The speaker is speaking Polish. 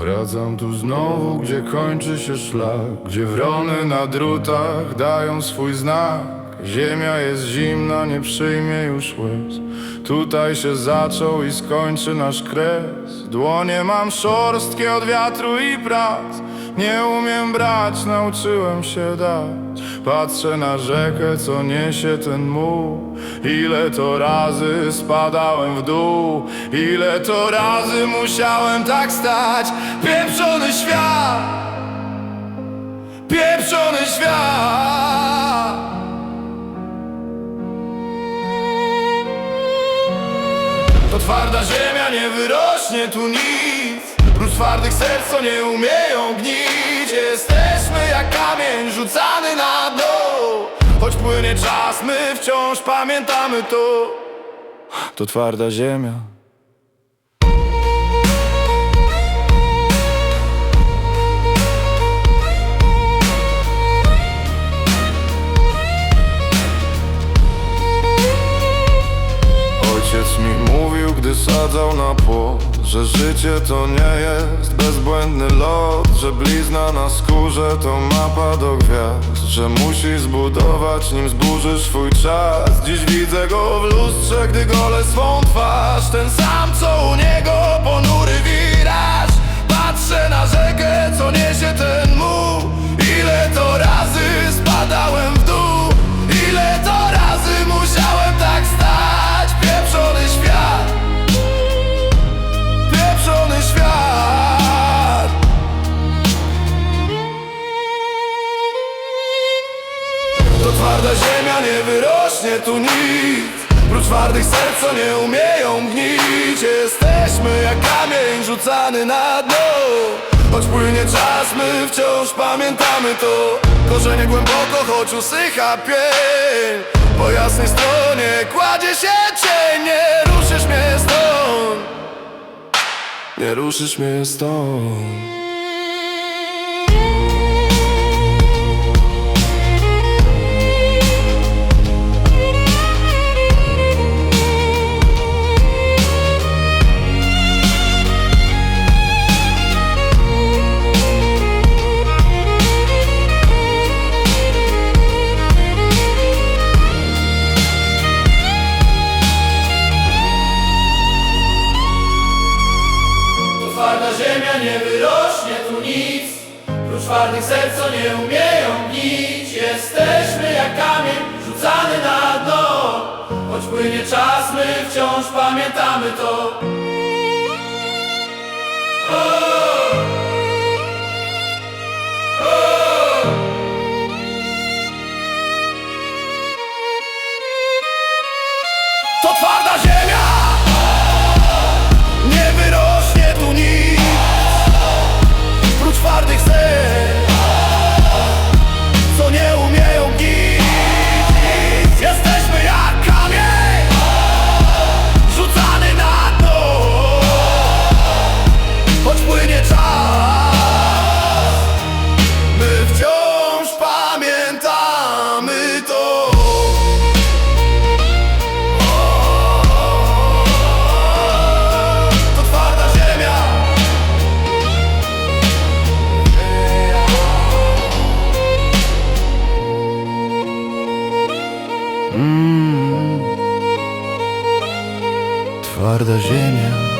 Wracam tu znowu, gdzie kończy się szlak Gdzie wrony na drutach dają swój znak. Ziemia jest zimna, nie przyjmie już łez. Tutaj się zaczął i skończy nasz kres. Dłonie mam szorstkie od wiatru i prac Nie umiem brać, nauczyłem się dać. Patrzę na rzekę, co niesie ten muł. Ile to razy spadałem w dół. Ile to razy musiałem tak stać. Pieprzony świat! Pieprzony świat! To twarda ziemia, nie wyrośnie tu nic twardych serc, co nie umieją gnić. Jesteśmy jak kamień rzucany na dół. Choć płynie czas, my wciąż pamiętamy to. To twarda ziemia. Ojciec mi mówił, gdy sadzał na płot Że życie to nie jest bezbłędny lot Że blizna na skórze to mapa do gwiazd Że musisz zbudować nim zburzysz swój czas. Dziś widzę go w lustrze, gdy gole swą twarz nie wyrośnie tu nic. Prócz twardych serc, co nie umieją gnić. Jesteśmy jak kamień rzucany na dno. Choć płynie czas, my wciąż pamiętamy to. Korzenie głęboko, choć usycha pień. Po jasnej stronie kładzie się cień. Nie ruszysz mnie stąd. Nie ruszysz mnie stąd nie wyrośnie tu nic. Prócz twardych serc, co nie umieją gnić Jesteśmy jak kamień rzucany na dno. Choć płynie czas, my wciąż pamiętamy to. To twarda ziemia Prócz Twarda ziemia